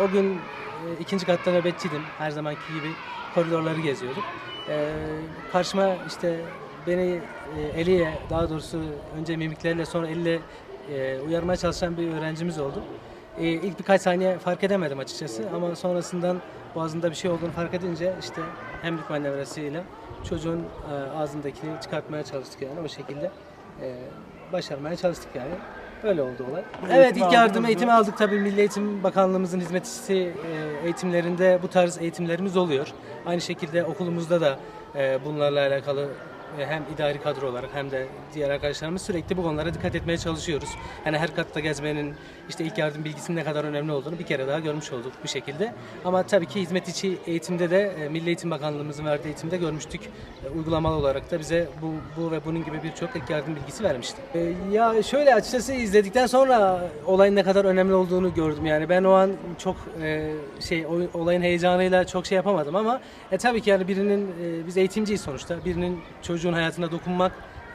O gün e, ikinci katta nöbetçiydim. Her zamanki gibi koridorları geziyordum. E, karşıma işte beni e, eliyle daha doğrusu önce mimiklerle sonra elle e, uyarmaya çalışan bir öğrencimiz oldu. E, ilk birkaç saniye fark edemedim açıkçası ama sonrasından boğazında bir şey olduğunu fark edince işte hemlik manevrasıyla çocuğun e, ağzındakini çıkartmaya çalıştık yani o şekilde e, başarmaya çalıştık yani. Öyle oldu olay. Evet ilk yardım eğitimi aldık tabii Milli Eğitim Bakanlığımızın hizmetçisi e, eğitimlerinde bu tarz eğitimlerimiz oluyor. Aynı şekilde okulumuzda da e, bunlarla alakalı hem idari kadro olarak hem de diğer arkadaşlarımız sürekli bu konulara dikkat etmeye çalışıyoruz. Yani her katta gezmenin işte ilk yardım bilgisinin ne kadar önemli olduğunu bir kere daha görmüş olduk bir şekilde. Ama tabii ki hizmet içi eğitimde de e, Milli Eğitim Bakanlığımızın verdiği eğitimde görmüştük. E, Uygulamalı olarak da bize bu, bu ve bunun gibi birçok ilk yardım bilgisi vermişti. E, Ya şöyle açıkçası izledikten sonra olayın ne kadar önemli olduğunu gördüm. Yani ben o an çok e, şey olayın heyecanıyla çok şey yapamadım ama e, tabii ki yani birinin e, biz eğitimciyiz sonuçta. Birinin çocuğun hayatına dokunmak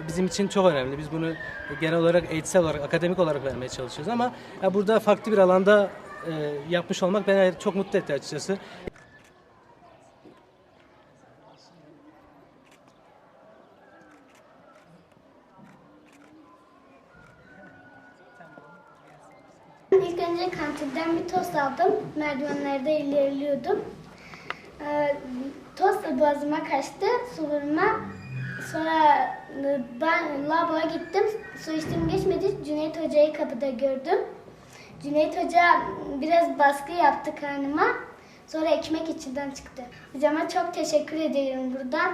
bizim için çok önemli. Biz bunu genel olarak eğitsel olarak, akademik olarak vermeye çalışıyoruz ama burada farklı bir alanda e, yapmış olmak beni çok mutlu etti açıkçası. İlk önce kantinden bir tost aldım. Merdivenlerde ilerliyordum. Ee, tost boğazıma kaçtı, suluruma. Sonra e, ben lavaboya gittim. Su içtim geçmedi. Cüneyt Hoca'yı kapıda gördüm. Cüneyt Hoca biraz baskı yaptı karnıma. Sonra ekmek içinden çıktı. Hocama çok teşekkür ederim buradan.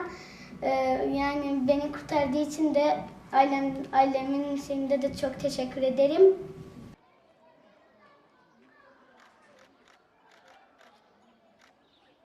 Ee, yani beni kurtardığı için de ailem, ailemin şeyinde de çok teşekkür ederim.